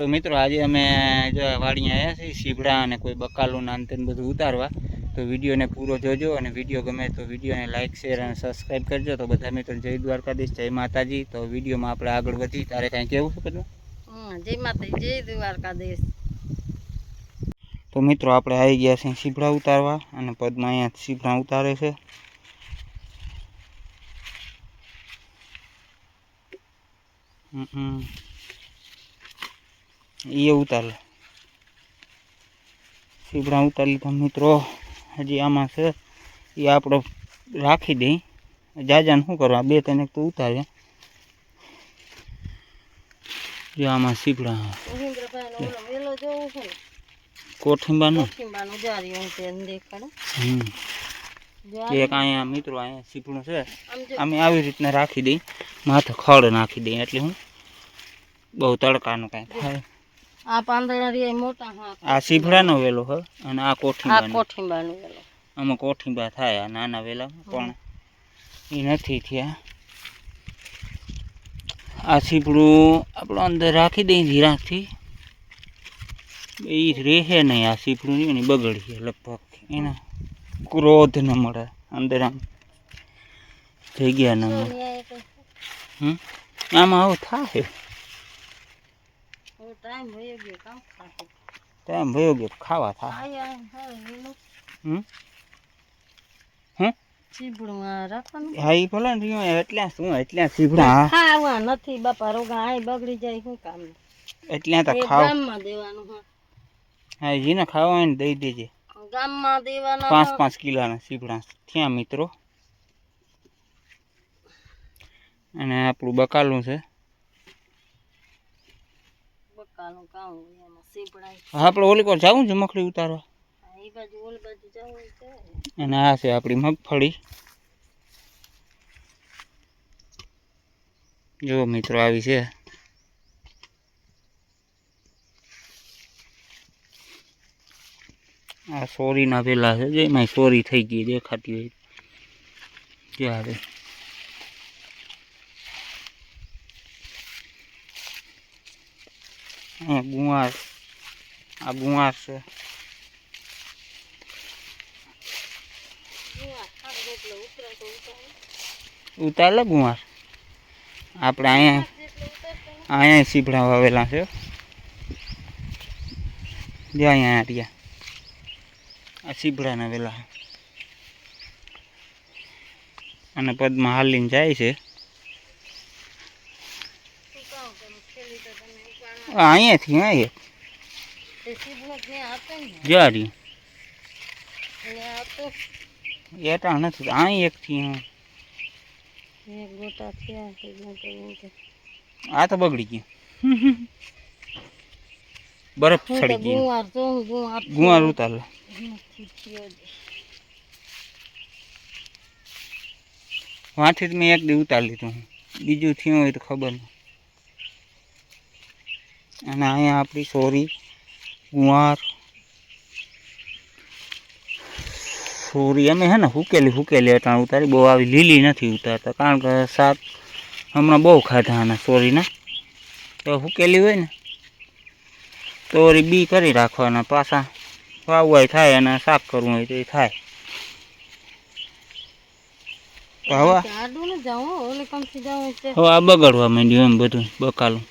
તો મિત્રો આજે અમે જો વાડીએ આવ્યા છીએ સીભડા અને કોઈ બકાલું ને બધું ઉતારવા. તો વિડીયોને પૂરો જોજો અને વીડિયો ગમે તો વિડીયોને લાઇક શેર અને સબસ્ક્રાઈબ કરજો. તો બધા મિત્રો જય દ્વારકાધીશ જય માતાજી. તો વિડીયોમાં આપણે આગળ વધી. તારે કાંઈ કેવું છે બધું? જય માતાજી જય દ્વારકાધીશ. તો મિત્રો આપણે આવી ગયા છીએ સીભડા ઉતારવા અને પદમાં અહીંયા સીભડા ઉતારે છે. હમ. એ ઉતારે સીબડા ઉતારી લીધા મિત્રો. હજી આમાં છે. એ આપણે રાખી દઈ. જાજાને શું કરવા? બે ત્રણ તો ઉતારે. જો આમાં સીપડા કોઠીંબાનું? તેને હમ. એક અહીંયા મિત્રો અહીંયા સીપડું છે. અમે આવી રીતના રાખી દઈ. માથે ખડ નાખી દઈએ એટલે હું બહુ તડકાનું કાંઈ થાય. આ પાંદડા રે મોટા હા. આ સીભડાનો વેલો હ અને આ આ કોઠીંબાનો કોઠીંબાનું વેલો. આમાં કોઠીંબા થાય આ નાના વેલા પણ એ નથી થયા. આ સીપડું આપણે અંદર રાખી દઈએ ધીરાથી એ રહે નહીં આ સીપડું નહીં ને બગડીએ લગભગ. એના ક્રોધ ન મળે અંદર આમ જગ્યા ન મળે. હમ? આમાં આવું થાય? ટાઈમ વયો ગયો કામ ખાતો ટાઈમ ભયો ગયો ખાવા થા. હા વેલો હમ? હમ ચીબડું આ રાખવાનું? હા એ ભલે ને રહ્યો શું એટલા સીભડા ખાવા નથી બાપા રોગા આય બગડી જાય શું કામ? એટલા તો ખાવ. ગામમાં દેવાનું હા. હા ખાવા ને દઈ દેજે. ગામમાં દેવાના પાંચ પાંચ કિલોના સીભડા થયા મિત્રો. અને આપણું બકાલું છે. બકાલું કામ હોય એમાં સીપડાય હા આપણે ઓલી કોર જવું છે મખડી ઉતારવા? એ બાજુ ઓલી બાજુ જવું હોય અને આ છે આપણી મગફળી. જો મિત્રો આવી છે. આ સોરીના પેલા છે જેમાં સોરી થઈ ગઈ દેખાતી હોય આ ગુવાર. આ ગુવાર છે. ઉતાર. ગુવાર? આપણે અહીંયા અહીંયા સીપડા વાવેલા છે. જે અહીંયા રહ્યા. આ સીપડાના વેલા અને પદમાં હાલીને જાય છે. અહીંયાથી અહીંયા તે સીપડું ત્યાં હતો ને જા રહ્યું ત્યાં હતો એટા નથી અહીં એકથી અહીં. એક ગોટા થયા તે ગોટો ગોટો આ તો બગડી ગયું બરફ હું તો ચડી ગઈ ગુવાર જોઉં ગુવાર ગુવાર ઉતાર લે નથી થયો જ. વાંથી જ મેં એક દી ઉતારી લીધું બીજું થયું હોય તો ખબર નહીં અને અહીંયા આપણી સોરી કુંવાર. સોરી અમે હે ને હુકેલી હુકેલી અટાણ ઉતારી બહુ આવી લીલી નથી ઉતારતા કારણ કે શાક હમણાં બહુ ખાધા આના સોરીના. તો હુકેલી હોય ને તોરી બી કરી રાખવાના પાછા વાવવાય થાય અને શાક કરવું હોય તો એ થાય. હવે આ બગડવા માંડ્યું એમ બધું બકાલું.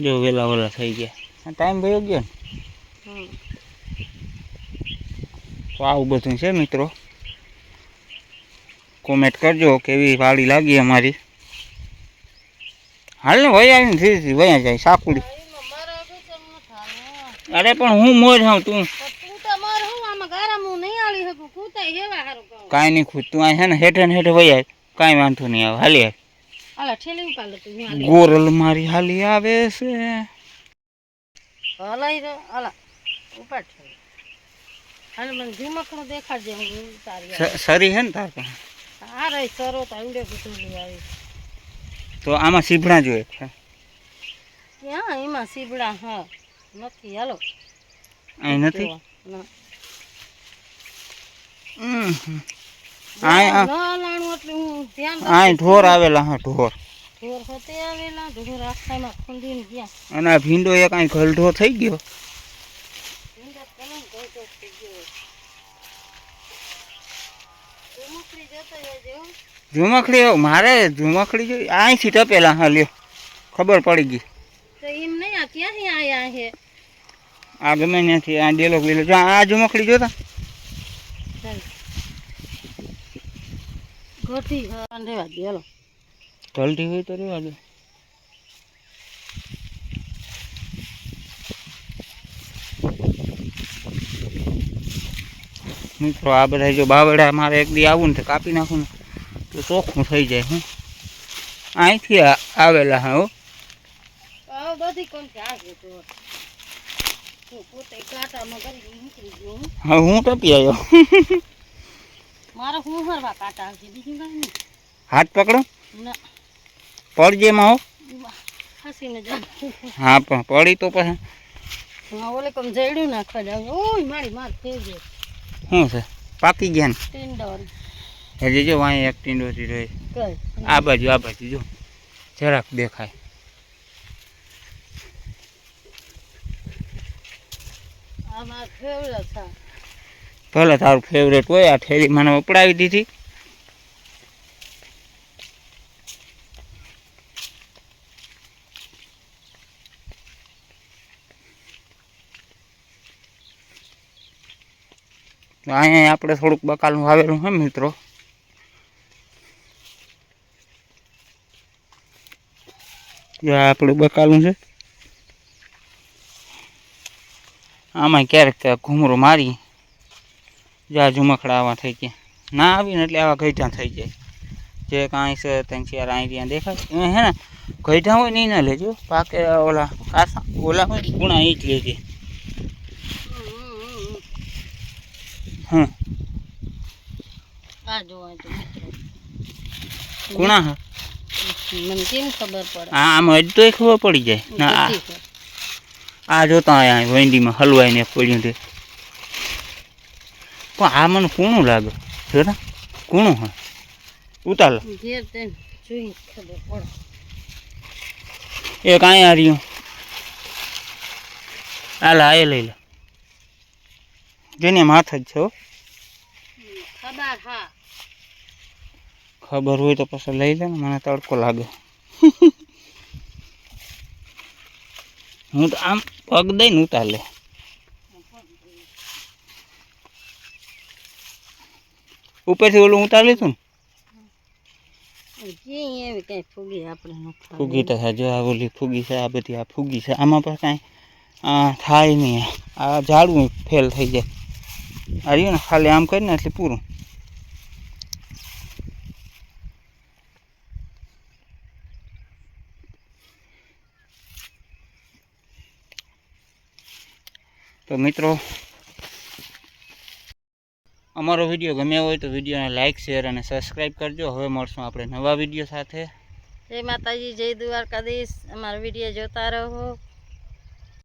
જો વેલા વેલા થઈ ગયા. ટાઈમ ગયો ગયો ને? તો આવું બધું છે મિત્રો. કોમેન્ટ કરજો કેવી વાળી લાગી અમારી. હાલ ને વયા આવીને ધીરે ધીરે વયા જાય સાકુડી. તો. અરે પણ હું મોજ તું. તું તો હું આમાં ગારામાં હું નહીં આલી શકું. કૂતાય હેવા હારું કહું. કાંઈ નહીં ખુદ તું આ છે ને હેઠે ને હેઠે વયા કાંઈ વાંધો નહીં આવે હાલી આવ. ગોરલ મારી હાલી આવે છે. હલાઈ રહ્યો આલા ઉપાડ હાલ મને ઝુમકણું દેખાડજે હું ઉતારી સરી છે ને તાર સરો તો આવડે બધું આવી. તો આમાં સીભડા જોઈએ ક્યાં? એમાં સીબડા હા. નથી હાલો. અહીં નથી? ના. હમ. આય ઢોર આવેલા હા ઢોર. અને આ ભીંડો એ કાંઈ ઘલઢો થઈ ગયો? ઝુમખડી મારે ઝુમખડી જોઈ અહીંથી ટપેલા હા લ્યો. ખબર પડી ગઈ. આ ગમે ત્યાંથી આ ડેલો બેલો જો આ ઝુમખડી જોતા? રહેવા દે હાલો. ઢલતી હોય તો રેવા દે. મિત્રો આ બધા જો બાવડા મારે એક દી આવું ને તો કાપી નાખું ને તો ચોખ્ખું થઈ જાય હું. અહીંથી આવેલા હા. હો હું ટપી આવ્યો. મારે હું હરવા કાટા આવશે બીજું કઈ નહીં. હાથ પકડો. ના. પડજેમાં હો. હસીને જાઉં. હા પણ પડી તો પછી. હા ઓલે કમ જડ્યું નાખવા જાવ. ઓય મારી માર ફેરજે. શું છે? પાકી ગયા ને? ટિન્ડોર હજી જો અહીં એક ટીંડોથી રહે. આ બાજુ આ બાજુ જો. જરાક દેખાય. આ માર ફેવરેટ છે. ભલે તારું ફેવરેટ હોય, આ થેલી મને ઉપડાવી દીધી. અહીંયા આપણે થોડુંક બકાલનું વાવેલું છે મિત્રો. આપણું બકાલું છે. આમાં ક્યારેક ક્યારેક ઘૂમરો મારી જા ઝુમખડા આવા થઈ ગયા. ના આવીને એટલે આવા ગઈઢા થઈ જાય. જે કાંઈ છે ત્યાં ચાર અહીં ત્યાં દેખાય. હે ને ગઈઢા હોય ને એ ના લેજો. પાકે ઓલા કાસા ઓલા હોય ગુણા એ જ લેજે. હમ. આ જોવા તો ગુણા હા. મને કેમ ખબર પડે? આ આમાં જ તોય ખબર પડી જાય. ના આ આ જોતા અહીંયા વેંડીમાં હલવાઈને પડ્યું તે. પણ આ મને કૂણું લાગે. જો ને કૂણું હા ઉતાર એ કાંઈ જોઈ હા પડે. એક અહીંયા રહ્યું. હાલા એ લઈ લે. જેને માથ જ છે ખબર હા. ખબર હોય તો પછી લઈ લે ને મને તડકો લાગે. હું તો આમ પગ દઈને ઉતાર લે. ઉપરથી ઓલું ઉતાર લીધું ને? જે એવી કઈ ફૂગી આપણે ન ખાવી. ફૂગી તો છે જો આ ઓલી ફૂગી છે આ બધી આ ફૂગી છે આમાં પણ કાંઈ આ થાય નહીં. આ ઝાડવું ફેલ થઈ જાય. આ રહ્યું ને ખાલી આમ કરીને એટલે પૂરું. તો મિત્રો અમારો વીડિયો ગમ્યો હોય તો વિડીયોને લાઇક શેર અને સબસ્ક્રાઈબ કરજો. હવે મળશું આપણે નવા વીડિયો સાથે. જય માતાજી, જય દ્વારકાધીશ. અમારો વીડિયો જોતા રહો.